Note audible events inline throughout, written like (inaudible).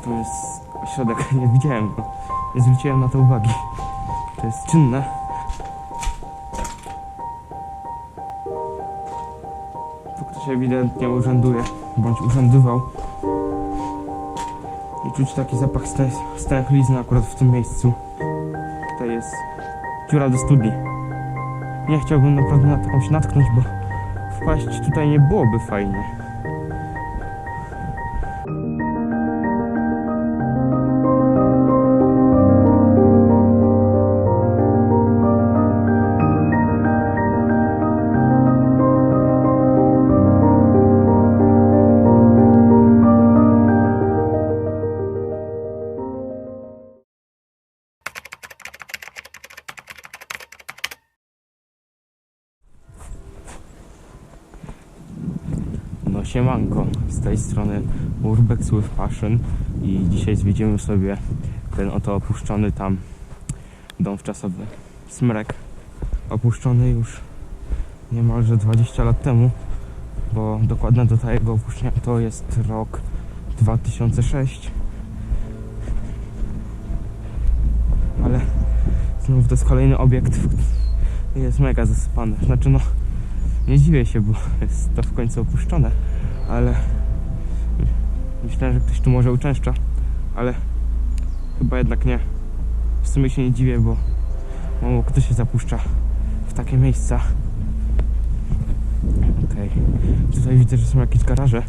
tam jest ośrodek, (laughs) nie widziałem go. Nie zwróciłem na to uwagi. To jest czynne. Tu ktoś ewidentnie urzęduje, bądź urzędował. I czuć taki zapach stę- stęchlizny akurat w tym miejscu. Tutaj jest dziura do studni. Nie chciałbym naprawdę na taką się natknąć, bo wpaść tutaj nie byłoby fajnie. Tej strony Urbex with Passion i dzisiaj zwiedzimy sobie ten oto opuszczony tam dom wczasowy Smrek. Opuszczony już niemalże 20 lat temu, bo dokładna data jego opuszczenia to jest rok 2006. Ale znów to jest kolejny obiekt, jest mega zasypany. Znaczy no, nie dziwię się, bo jest to w końcu opuszczone, ale myślę, że ktoś tu może uczęszcza, ale chyba jednak nie. W sumie się nie dziwię, bo mało kto się zapuszcza w takie miejsca. Okej, tutaj widzę, że są jakieś garaże.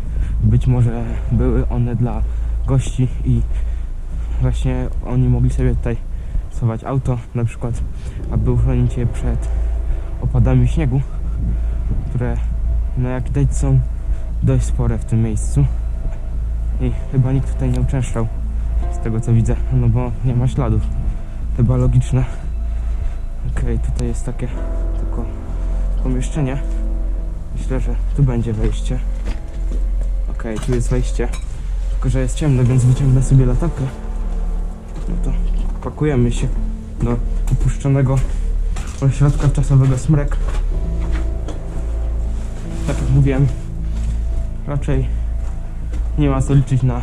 Być może były one dla gości i właśnie oni mogli sobie tutaj schować auto, na przykład, aby uchronić je przed opadami śniegu które no jak widać są dość spore w tym miejscu i chyba nikt tutaj nie uczęszczał z tego co widzę, no bo nie ma śladów. Chyba logiczne okej, tutaj jest takie tylko pomieszczenie. Myślę, że tu będzie wejście. Okej, tu jest wejście. Tylko, że jest ciemno, więc wyciągnę sobie latarkę. No to pakujemy się do opuszczonego ośrodka czasowego Smrek. Tak jak mówiłem, raczej nie ma co liczyć na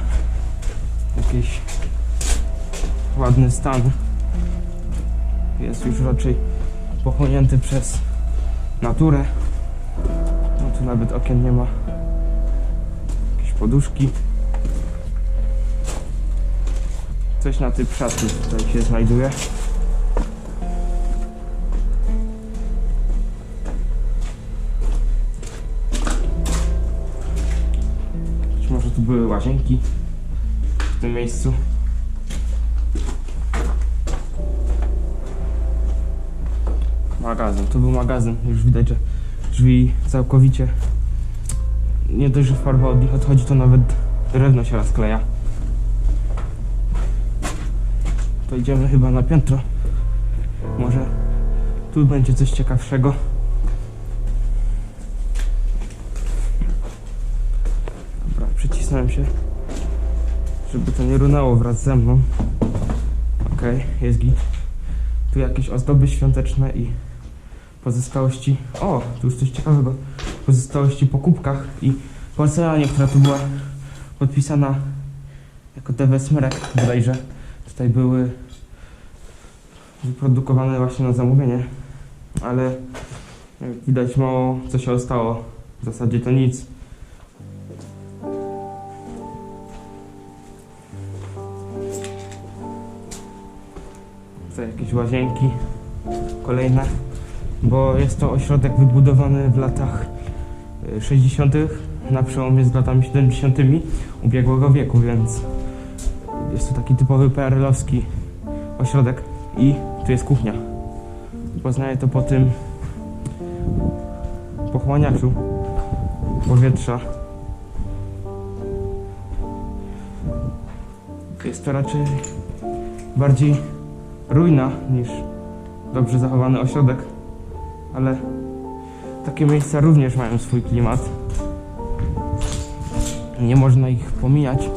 jakiś ładny stan. Jest już raczej pochłonięty przez naturę. No tu nawet okien nie ma. Jakieś poduszki. Coś na typ szatni tutaj się znajduje. Były łazienki w tym miejscu. Magazyn, tu był magazyn. Już widać, że drzwi całkowicie nie dość, że farba od nich odchodzi, to nawet drewno się rozkleja. To idziemy chyba na piętro. Może tu będzie coś ciekawszego. Dobra, przycisnąłem się, żeby to nie runęło wraz ze mną. Okej, jest git. Tu jakieś ozdoby świąteczne i pozostałości. O, tu już coś ciekawego. Pozostałości po kubkach i porcelanie, która tu była podpisana jako DW Smrek bodajże. Tutaj były wyprodukowane właśnie na zamówienie, ale jak widać mało co się ostało. W zasadzie to nic. Jakieś łazienki kolejne, bo jest to ośrodek wybudowany w latach y, 60. na przełomie z latami 70. ubiegłego wieku, więc jest to taki typowy PRL-owski ośrodek i tu jest kuchnia. Poznaję to po tym pochłaniaczu powietrza. Jest to raczej bardziej ruina niż dobrze zachowany ośrodek, ale takie miejsca również mają swój klimat. Nie można ich pomijać.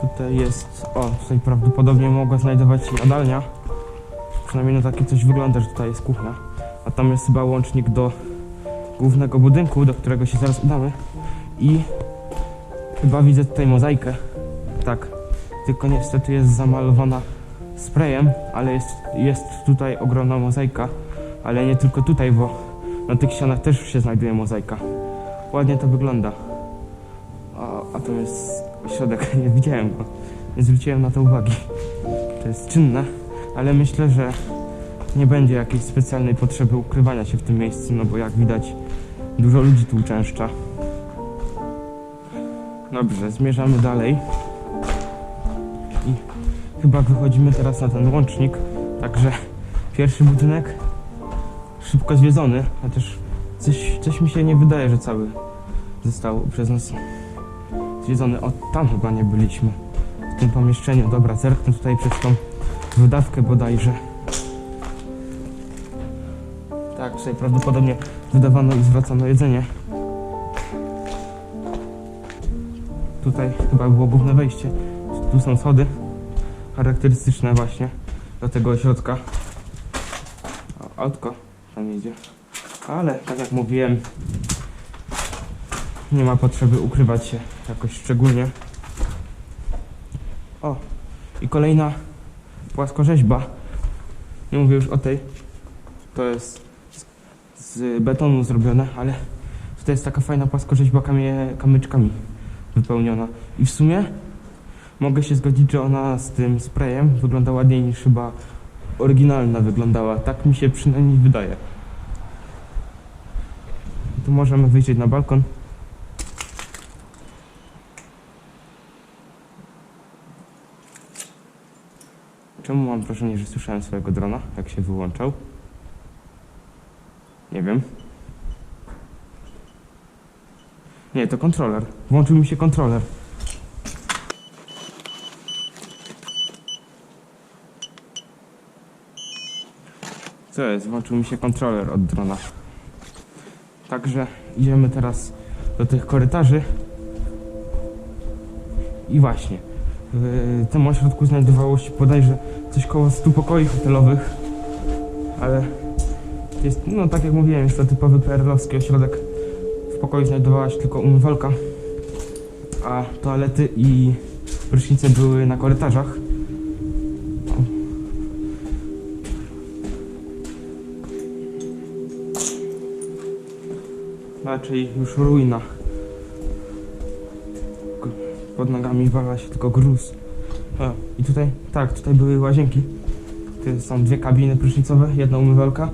Tutaj jest, o, tutaj prawdopodobnie mogła znajdować się jadalnia. Przynajmniej na takie coś wygląda, że tutaj jest kuchnia. A tam jest chyba łącznik do głównego budynku, do którego się zaraz udamy. I chyba widzę tutaj mozaikę. Tak, tylko niestety jest zamalowana sprayem, ale jest, jest tutaj ogromna mozaika. Ale nie tylko tutaj, bo na tych ścianach też się znajduje mozaika. Ładnie to wygląda. A, a to jest ośrodek, (laughs) nie widziałem go. Nie zwróciłem na to uwagi. To jest czynne, ale myślę, że nie będzie jakiejś specjalnej potrzeby ukrywania się w tym miejscu, no bo jak widać, dużo ludzi tu uczęszcza. Dobrze, zmierzamy dalej. I chyba wychodzimy teraz na ten łącznik. Także pierwszy budynek szybko zwiedzony, chociaż coś, coś mi się nie wydaje, że cały został przez nas zwiedzony. O, tam chyba nie byliśmy. W tym pomieszczeniu. Dobra, zerknę tutaj przez tą wydawkę bodajże. Tak, tutaj prawdopodobnie wydawano i zwracano jedzenie. Tutaj chyba było główne wejście. Tu są schody charakterystyczne właśnie do tego ośrodka. O, tam jedzie. Ale tak jak mówiłem, nie ma potrzeby ukrywać się jakoś szczególnie. O, i kolejna płaskorzeźba. Nie mówię już o tej. To jest z, z betonu zrobione, ale tutaj jest taka fajna płaskorzeźba kamie, kamyczkami wypełniona. I w sumie mogę się zgodzić, że ona z tym sprayem wygląda ładniej niż chyba oryginalna wyglądała. Tak mi się przynajmniej wydaje. Tu możemy wyjrzeć na balkon. Czemu mam wrażenie, że słyszałem swojego drona, jak się wyłączał? Nie wiem. Nie, to kontroler. Włączył mi się kontroler. Co jest? Włączył mi się kontroler od drona. Także idziemy teraz do tych korytarzy. I właśnie, w tym ośrodku znajdowało się bodajże coś koło 100 pokoi hotelowych, ale jest, no tak jak mówiłem, jest to typowy PRL-owski ośrodek. Pokoju znajdowała się tylko umywalka, a toalety i prysznice były na korytarzach. Raczej już ruina. Pod nogami wala się tylko gruz. A, I tutaj, tak, tutaj były łazienki. Tu są dwie kabiny prysznicowe, jedna umywalka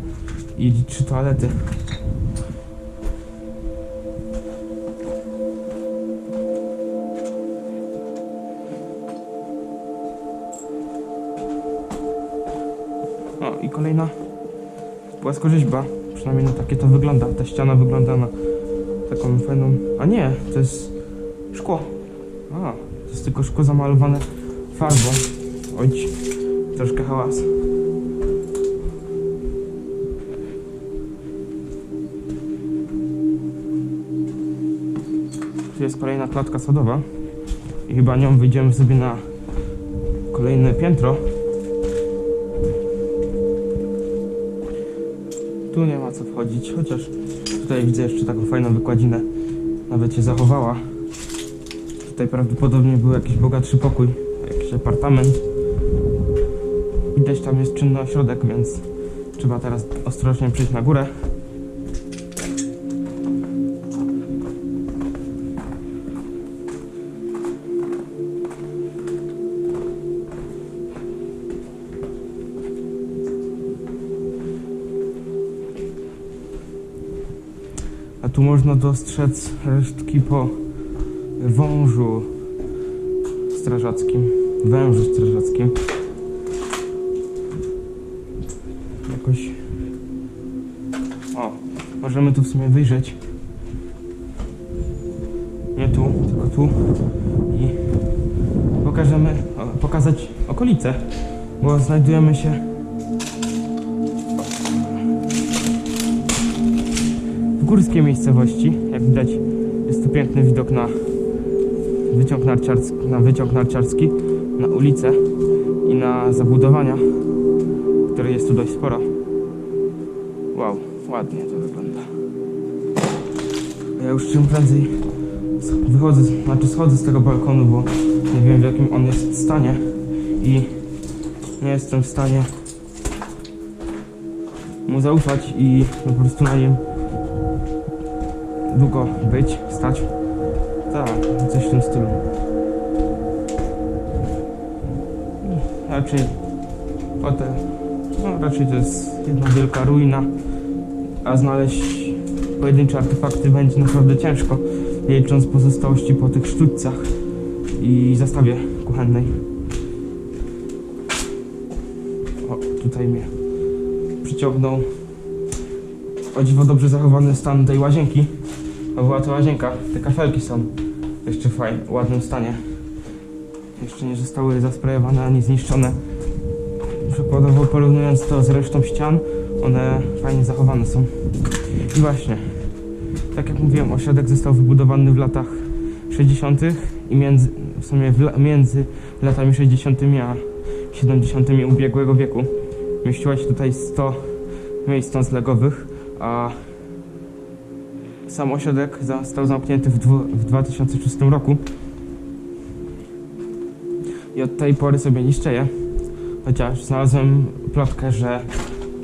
i trzy toalety. Płaskorzeźba. Przynajmniej na takie to wygląda. Ta ściana wygląda na taką fajną... A nie, to jest szkło. A, to jest tylko szkło zamalowane farbą. Oj, troszkę hałas. Tu jest kolejna klatka schodowa i chyba nią wyjdziemy sobie na kolejne piętro. Tu nie ma co wchodzić, chociaż tutaj widzę jeszcze taką fajną wykładzinę. Nawet się zachowała. Tutaj prawdopodobnie był jakiś bogatszy pokój, jakiś apartament. Widać tam jest czynny ośrodek, więc trzeba teraz ostrożnie przejść na górę. Tu można dostrzec resztki po wążu strażackim, wężu strażackim. Jakoś... O, możemy tu w sumie wyjrzeć. Nie tu, tylko tu. I pokażemy, pokazać okolice, bo znajdujemy się w górskiej miejscowości. Jak widać, jest tu piękny widok na wyciąg narciarski, na wyciąg narciarski, na ulicę i na zabudowania, które jest tu dość sporo. Wow, ładnie to wygląda. Ja już czym prędzej wychodzę, znaczy schodzę z tego balkonu, bo nie wiem w jakim on jest stanie i nie jestem w stanie mu zaufać i po prostu na nim długo być, stać. Tak, coś w tym stylu. Raczej potem, no raczej to jest jedna wielka ruina, a znaleźć pojedyncze artefakty będzie naprawdę ciężko, licząc pozostałości po tych sztućcach i zastawie kuchennej. O, tutaj mnie przyciągnął o dziwo dobrze zachowany stan tej łazienki. To była to łazienka. Te kafelki są jeszcze w ładnym stanie. Jeszcze nie zostały zasprejowane ani zniszczone. Przykładowo porównując to z resztą ścian, one fajnie zachowane są. I właśnie, tak jak mówiłem, ośrodek został wybudowany w latach 60. i między, w sumie w, la- między latami 60. a 70. ubiegłego wieku. Mieściło się tutaj 100 miejsc noclegowych, a sam ośrodek został zamknięty w, dwu, w 2006 roku. I od tej pory sobie niszczeje. Chociaż znalazłem plotkę, że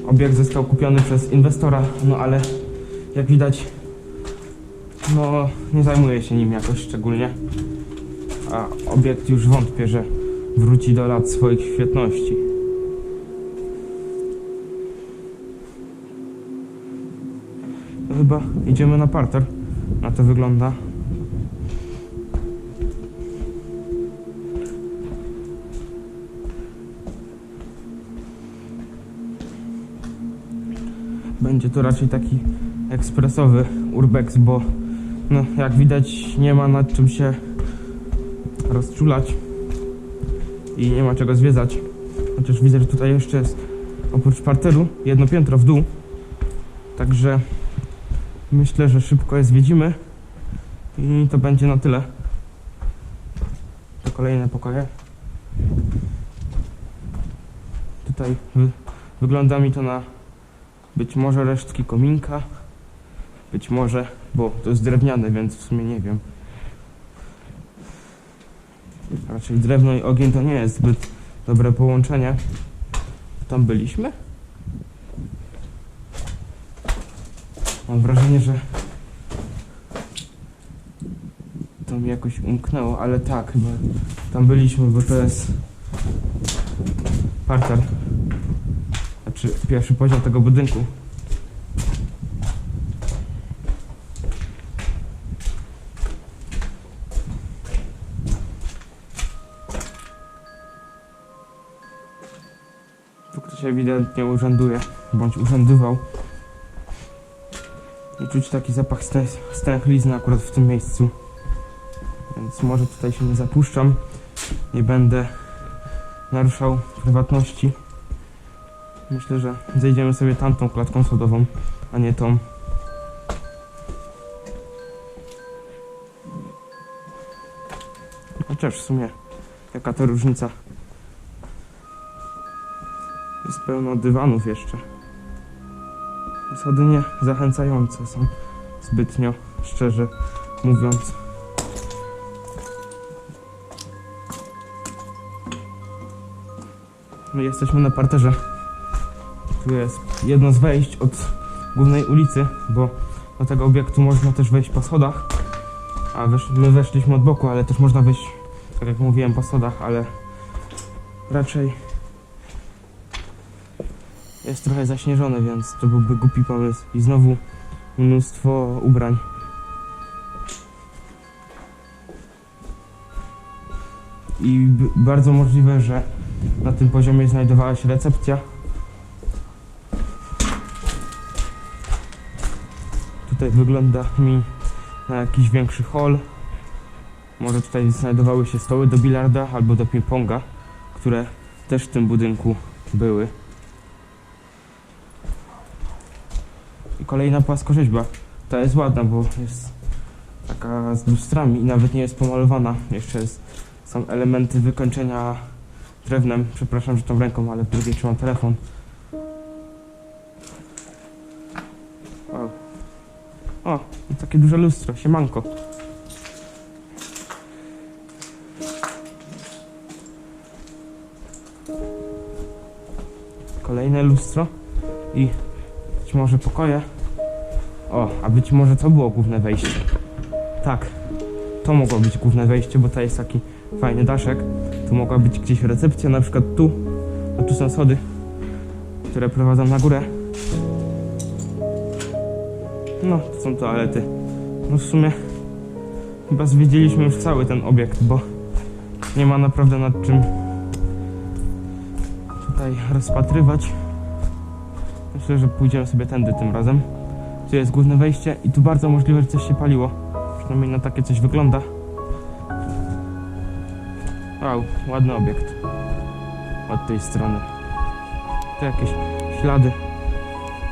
obiekt został kupiony przez inwestora, no ale jak widać, no nie zajmuje się nim jakoś szczególnie. A obiekt już wątpię, że wróci do lat swoich świetności. Chyba idziemy na parter. Na to wygląda. Będzie to raczej taki ekspresowy urbex, bo no, jak widać nie ma nad czym się rozczulać i nie ma czego zwiedzać. Chociaż widzę, że tutaj jeszcze jest oprócz parteru jedno piętro w dół. Także myślę, że szybko je zwiedzimy i to będzie na tyle. To kolejne pokoje. Tutaj wy, wygląda mi to na być może resztki kominka, być może, bo to jest drewniane, więc w sumie nie wiem. Raczej drewno i ogień to nie jest zbyt dobre połączenie. Tam byliśmy? Mam wrażenie, że to mi jakoś umknęło, ale tak, chyba tam byliśmy, bo to jest parter. Znaczy pierwszy poziom tego budynku. Tu ktoś ewidentnie urzęduje, bądź urzędywał. Czuć taki zapach stę- stęchlizny akurat w tym miejscu. Więc może tutaj się nie zapuszczam. Nie będę naruszał prywatności. Myślę, że zejdziemy sobie tamtą klatką schodową, a nie tą. Chociaż w sumie, jaka to różnica. Jest pełno dywanów jeszcze. Schody nie zachęcające są zbytnio, szczerze mówiąc. My jesteśmy na parterze. Tu jest jedno z wejść od głównej ulicy, bo do tego obiektu można też wejść po schodach. A wesz my weszliśmy od boku, ale też można wejść, tak jak mówiłem, po schodach, ale raczej jest trochę zaśnieżony, więc to byłby głupi pomysł. I znowu mnóstwo ubrań. I bardzo możliwe, że na tym poziomie znajdowała się recepcja. Tutaj wygląda mi na jakiś większy hall. Może tutaj znajdowały się stoły do bilarda albo do ping-ponga, które też w tym budynku były. Kolejna płaskorzeźba. Ta jest ładna, bo jest taka z lustrami i nawet nie jest pomalowana. Jeszcze jest, są elementy wykończenia drewnem. Przepraszam, że tą ręką, ale w drugiej trzymam telefon. Wow. O, takie duże lustro, siemanko. Kolejne lustro i być może pokoje. O, a być może to było główne wejście. Tak, to mogło być główne wejście, bo to jest taki fajny daszek. Tu mogła być gdzieś recepcja, na przykład tu. A tu są schody, które prowadzą na górę. No, to są toalety. No w sumie chyba zwiedziliśmy już cały ten obiekt, bo nie ma naprawdę nad czym tutaj rozpatrywać. Myślę, że pójdziemy sobie tędy tym razem. Tu jest główne wejście i tu bardzo możliwe, że coś się paliło. Przynajmniej na takie coś wygląda. Wow, ładny obiekt. Od tej strony. Tu jakieś ślady.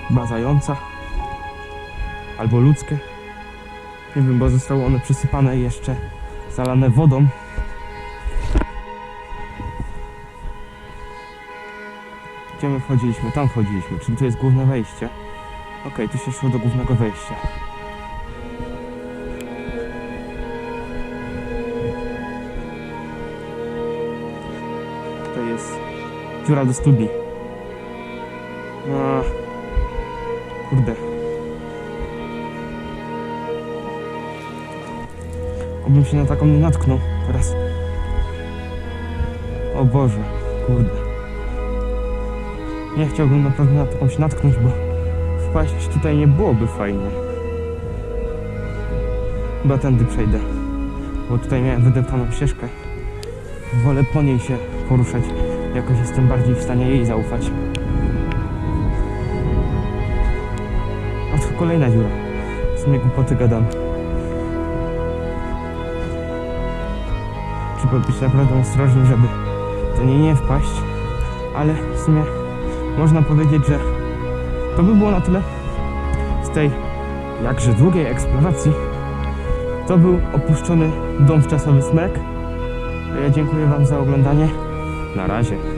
Chyba zająca. Albo ludzkie. Nie wiem, bo zostały one przysypane jeszcze zalane wodą. Gdzie my wchodziliśmy? Tam wchodziliśmy, czyli tu jest główne wejście. Okej, tu się szło do głównego wejścia. To jest dziura do studni. No, kurde. Obym się na taką nie natknął teraz. O Boże, kurde. Nie chciałbym naprawdę na taką się natknąć, bo wpaść tutaj nie byłoby fajnie. Chyba tędy przejdę, bo tutaj miałem wydeptaną ścieżkę. Wolę po niej się poruszać. Jakoś jestem bardziej w stanie jej zaufać. Tu kolejna dziura. W sumie głupoty gadam. Trzeba być naprawdę ostrożnym, żeby do niej nie wpaść. Ale w sumie można powiedzieć, że to by było na tyle z tej jakże długiej eksploracji. To był opuszczony dom w czasowy smek. Ja dziękuję Wam za oglądanie. Na razie.